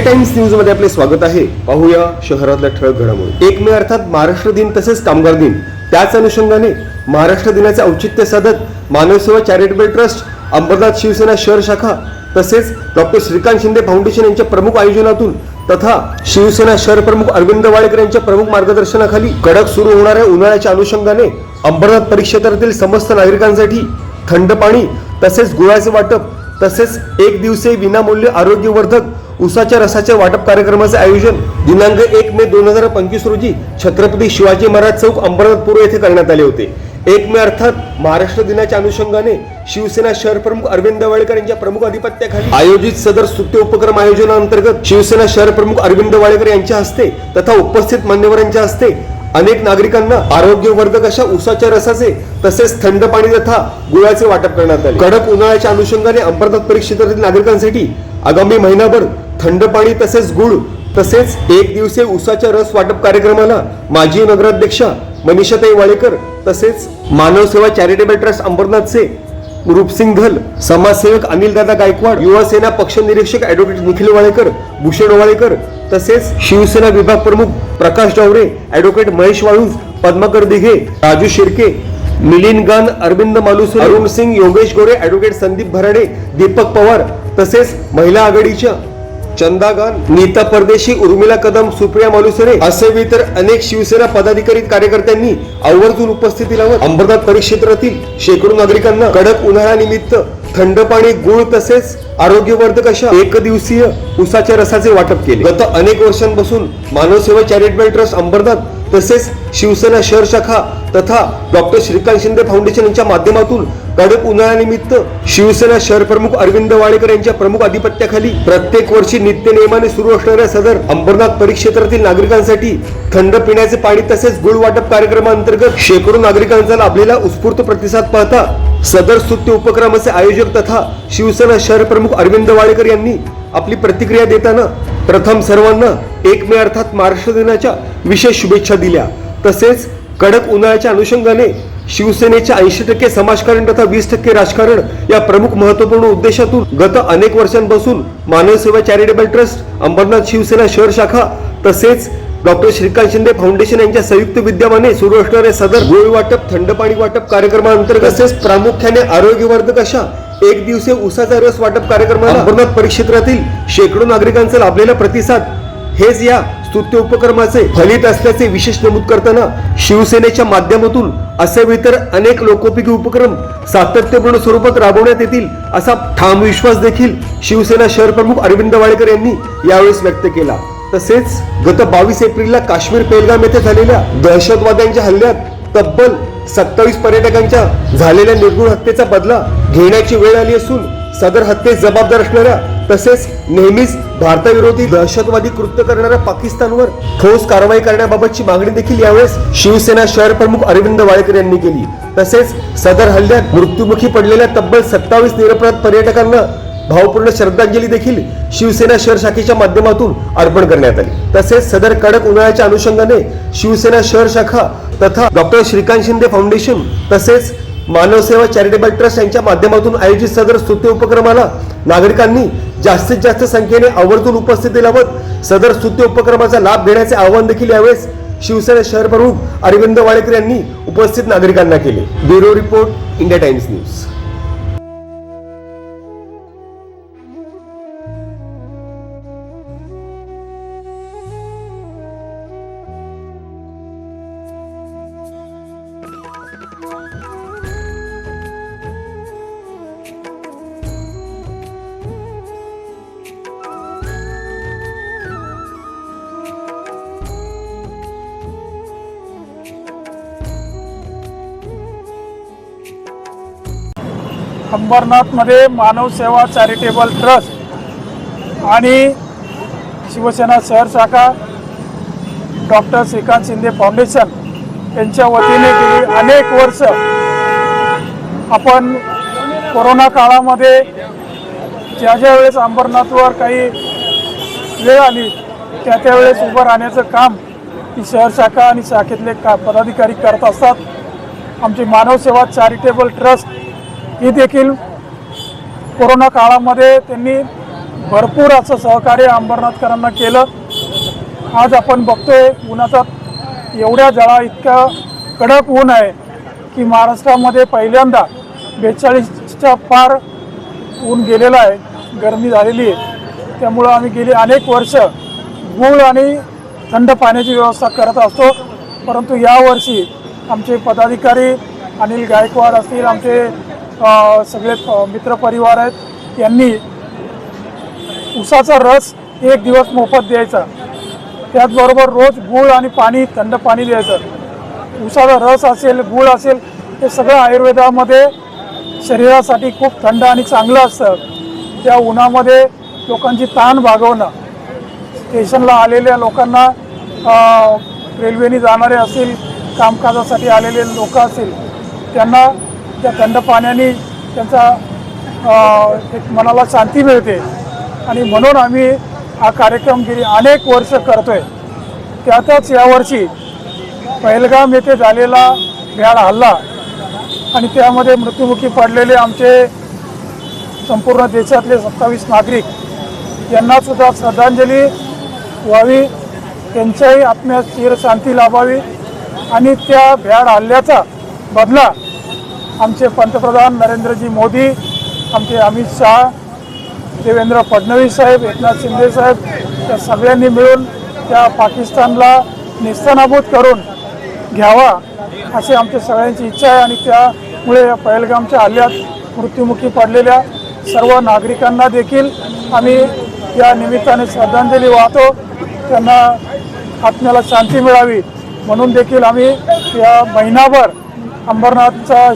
India times न्यूजमध्ये आपले स्वागत आहे. पाहूया शहरातल्या ठळक घडामोडी. एक मे अर्थात महाराष्ट्र दिन तसेच कामगार दिन. त्याच अनुषंगाने महाराष्ट्र दिनाचे औचित्य साधत मानवसेवा चॅरिटेबल ट्रस्ट अंबरनाथ शिवसेना शहर शाखा तसेच डॉक्टर श्रीकांत शिंदे फाउंडेशन यांच्या प्रमुख आयोजनातून तथा शिवसेना शहर प्रमुख अरविंद वाडेकर यांच्या प्रमुख मार्गदर्शनाखाली कडक सुरू होणाऱ्या उन्हाळ्याच्या अनुषंगाने अंबरनाथ परिक्षेत्रातील समस्त नागरिकांसाठी थंड पाणी तसेच गुळाचे वाटप तसेच एक दिवसीय विनामूल्य आरोग्यवर्धक उसाच्या रसाच्या वाटप कार्यक्रमाचे आयोजन दिनांक एक मे दोन हजार पंचवीस रोजी छत्रपती शिवाजी महाराज चौक अंबरनाथ पूर्व येथे करण्यात आले होते. एक मे अर्थात महाराष्ट्र दिनाच्या अनुषंगाने शिवसेना शहर प्रमुख अरविंद वाळेकर यांच्या प्रमुख अधिपत्याखाली आयोजित सदर सुट्टी उपक्रम आयोजनाअंतर्गत शिवसेना शहर प्रमुख अरविंद वाळेकर यांच्या हस्ते तथा उपस्थित मान्यवरांच्या हस्ते अनेक नागरिकांना आरोग्यवर्धक अशा उसाच्या रसाचे तसेच थंड पाणी तथा गुळाचे वाटप करण्यात आले. कडक उन्हाळ्याच्या अनुषंगाने अंबरनाथ परिक्षेत्रातील नागरिकांसाठी आगामी महिनाभर थंड पाणी तसेच गुळ तसेच एक दिवसीय उसाच्या रस वाटप कार्यक्रमाला माजी नगराध्यक्षा मनीषाताई वाळेकर तसेच मानव सेवा चॅरिटेबल ट्रस्ट अंबरनाथचे रूपसिंग घल समाजसेवक अनिलदादा गायकवाड युवा सेना पक्ष निरीक्षक निखिल वाळेकर भूषण वाळेकर तसेच शिवसेना विभाग प्रमुख प्रकाश डावरे ॲडव्होकेट महेश वाळूज पद्माकर दिघे राजू शिर्के मिलिंद गान अरविंद मालुसरे अरुण सिंग योगेश गोरे ॲडव्होकेट संदीप भराडे दीपक पवार तसेच महिला आघाडीच्या चंदा गान नीता परदेशी उर्मिला कदम सुप्रिया मालुसरे असे इतर अनेक शिवसेना पदाधिकारी कार्यकर्त्यांनी आवर्जून उपस्थिती लावत अंबरनाथ परिक्षेत्रातील शेकडो नागरिकांना कडक उन्हाळ्यानिमित्त थंड पाणी गुळ तसेच आरोग्यवर्धक अशा एक दिवसीय उसाच्या रसाचे वाटप केले. गत अनेक वर्षांपासून मानव सेवा चॅरिटेबल ट्रस्ट अंबरनाथ तसेच शिवसेना शहर शाखा तथा डॉक्टर श्रीकांत शिंदे फाउंडेशन यांच्या माध्यमातून कडक उन्हाळ्यानिमित्त शिवसेना शहर प्रमुख अरविंद वाडेकर यांच्या प्रमुख अधिपत्याखाली प्रत्येक वर्षी नित्य नियमाने सुरू असणाऱ्या सदर अंबरनाथ परिक्षेत्रातील नागरिकांसाठी थंड पिण्याचे पाणी तसेच गुळ वाटप कार्यक्रमांतर्गत शेकडो नागरिकांचा लाभलेला उत्स्फूर्त प्रतिसाद पाहता सदर स्तुत्य उपक्रमाचे आयोजक तथा शिवसेना शहर प्रमुख अरविंद वाडेकर यांनी आपली प्रतिक्रिया देताना प्रथम सर्वांना एक मे अर्थात महाराष्ट्र दिनाच्या विशेष शुभेच्छा दिल्या. तसेच कडक उन्हाळ्याच्या अनुषंगाने शिवसेनेच्या ऐंशी टक्के समाजकारण तथा वीस टक्के राजकारण या प्रमुख महत्त्वपूर्ण उद्देशातून गत अनेक वर्षांपासून मानव सेवा चॅरिटेबल ट्रस्ट अंबरनाथ शिवसेना शहर शाखा तसेच डॉक्टर श्रीकांत शिंदे फाउंडेशन यांच्या संयुक्त विद्यमाने सुरू असणारे सदर गोळी वाटप थंड पाणी वाटप कार्यक्रमांतर्गत तसेच प्रामुख्याने आरोग्यवर्धक अशा एक दिवसीय उसाचा रस वाटप कार्यक्रमाला अंबरनाथ परिक्षेत्रातील शेकडो नागरिकांचा लाभलेला प्रतिसाद. हेच या स्तुत्य उपक्रमाचे फलित असल्याचे विशेष नमूद करताना शिवसेनेच्या माध्यमातून असे इतर अनेक लोकोपयोगी उपक्रम सातत्यपूर्ण स्वरूपात राबवण्यात येतील असा ठाम विश्वास देखील शिवसेना शहर प्रमुख अरविंद वाडेकर यांनी यावेळेस व्यक्त केला. तसेच गत बावीस एप्रिलला काश्मीर पेलगाम येथे झालेल्या दहशतवाद्यांच्या हल्ल्यात तब्बल सत्तावीस पर्यटकांच्या झालेल्या निर्गुण हत्येचा बदला घेण्याची वेळ आली असून सदर हत्येस जबाबदार असणाऱ्या तसेच नेहमीच भारताविरोधी दहशतवादी कृत्य करणाऱ्या पाकिस्तानवर ठोस कारवाई करण्याबाबतची मागणी देखील यावेळेस शिवसेना शहर प्रमुख अरविंद वाळेकर यांनी केली. तसेच सदर हल्ल्यात मृत्युमुखी पडलेल्या तब्बल सत्तावीस निरपराध पर्यटकांना भावपूर्ण श्रद्धांजली देखील शिवसेना शहर शाखेच्या माध्यमातून अर्पण करण्यात आली. तसेच सदर कडक उन्हाळ्याच्या अनुषंगाने शिवसेना शहर शाखा तथा डॉक्टर श्रीकांत शिंदे फाउंडेशन तसेच मानव सेवा चॅरिटेबल ट्रस्ट यांच्या माध्यमातून आयोजित सदर स्तुत्य उपक्रमाला नागरिकांनी जास्तीत जास्त संख्येने आवर्जून उपस्थिती लावत सदर स्तुत्य उपक्रमाचा लाभ घेण्याचे आवाहन देखील यावेळेस शिवसेना शहर प्रमुख अरविंद वाळेकर यांनी उपस्थित नागरिकांना केले. Bureau report India Times news. अंबरनाथमध्ये मानव सेवा चॅरिटेबल ट्रस्ट आणि शिवसेना शहर शाखा डॉक्टर श्रीकांत शिंदे फाउंडेशन यांच्या वतीने गेली अनेक वर्ष आपण कोरोना काळामध्ये ज्या ज्या वेळेस अंबरनाथवर काही वेळ आली त्या त्यावेळेस उभं राहण्याचं काम ही शहर शाखा आणि शाखेतले का पदाधिकारी करत असतात. आमची मानव सेवा चॅरिटेबल ट्रस्ट ही देखील कोरोना काळामध्ये त्यांनी भरपूर असं सहकार्य अंबरनाथकरांना केलं. आज आपण बघतोय उन्हाचा एवढ्या जळा इतका कडक ऊन आहे की महाराष्ट्रामध्ये पहिल्यांदा बेचाळीसच्या पार ऊन गेलेलं आहे. गरमी झालेली आहे. त्यामुळं आम्ही गेली अनेक वर्ष गूळ आणि थंड पाण्याची व्यवस्था करत असतो. परंतु यावर्षी आमचे पदाधिकारी अनिल गायकवाड असतील आमचे सगळे मित्रपरिवार आहेत. यांनी उसाचा रस एक दिवस मोफत द्यायचा. त्याचबरोबर रोज गूळ आणि पाणी थंड पाणी द्यायचं. उसाचा रस असेल गूळ असेल हे सगळं आयुर्वेदामध्ये शरीरासाठी खूप थंड आणि चांगलं असतं. त्या उन्हामध्ये लोकांची ताण भागवणं. स्टेशनला आलेल्या लोकांना रेल्वेने जाणारे असतील कामकाजासाठी आलेले लोक असतील त्यांना त्या थंड पाण्याने त्यांचा एक मनाला शांती मिळते. आणि म्हणून आम्ही हा कार्यक्रम गेली अनेक वर्ष करतोय. त्यातच यावर्षी पहलगाम येथे झालेला भ्याड हल्ला आणि त्यामध्ये मृत्युमुखी पडलेले आमचे संपूर्ण देशातले सत्तावीस नागरिक यांनासुद्धा श्रद्धांजली व्हावी त्यांच्याही आत्म्यात चिरशांती लाभावी आणि त्या भ्याड हल्ल्याचा बदला आमचे पंतप्रधान नरेंद्रजी मोदी आमचे अमित शहा देवेंद्र फडणवीस साहेब एकनाथ शिंदे साहेब त्या सगळ्यांनी मिळून त्या पाकिस्तानला निस्तनाभूत करून घ्यावा अशी आमच्या सगळ्यांची इच्छा आहे आणि त्यामुळे या पहलगामच्या हल्ल्यात मृत्युमुखी पडलेल्या सर्व नागरिकांना देखील आम्ही या निमित्ताने श्रद्धांजली वाहतो. त्यांना आत्म्याला शांती मिळावी म्हणून देखील आम्ही या महिनाभर अंबरनाथचा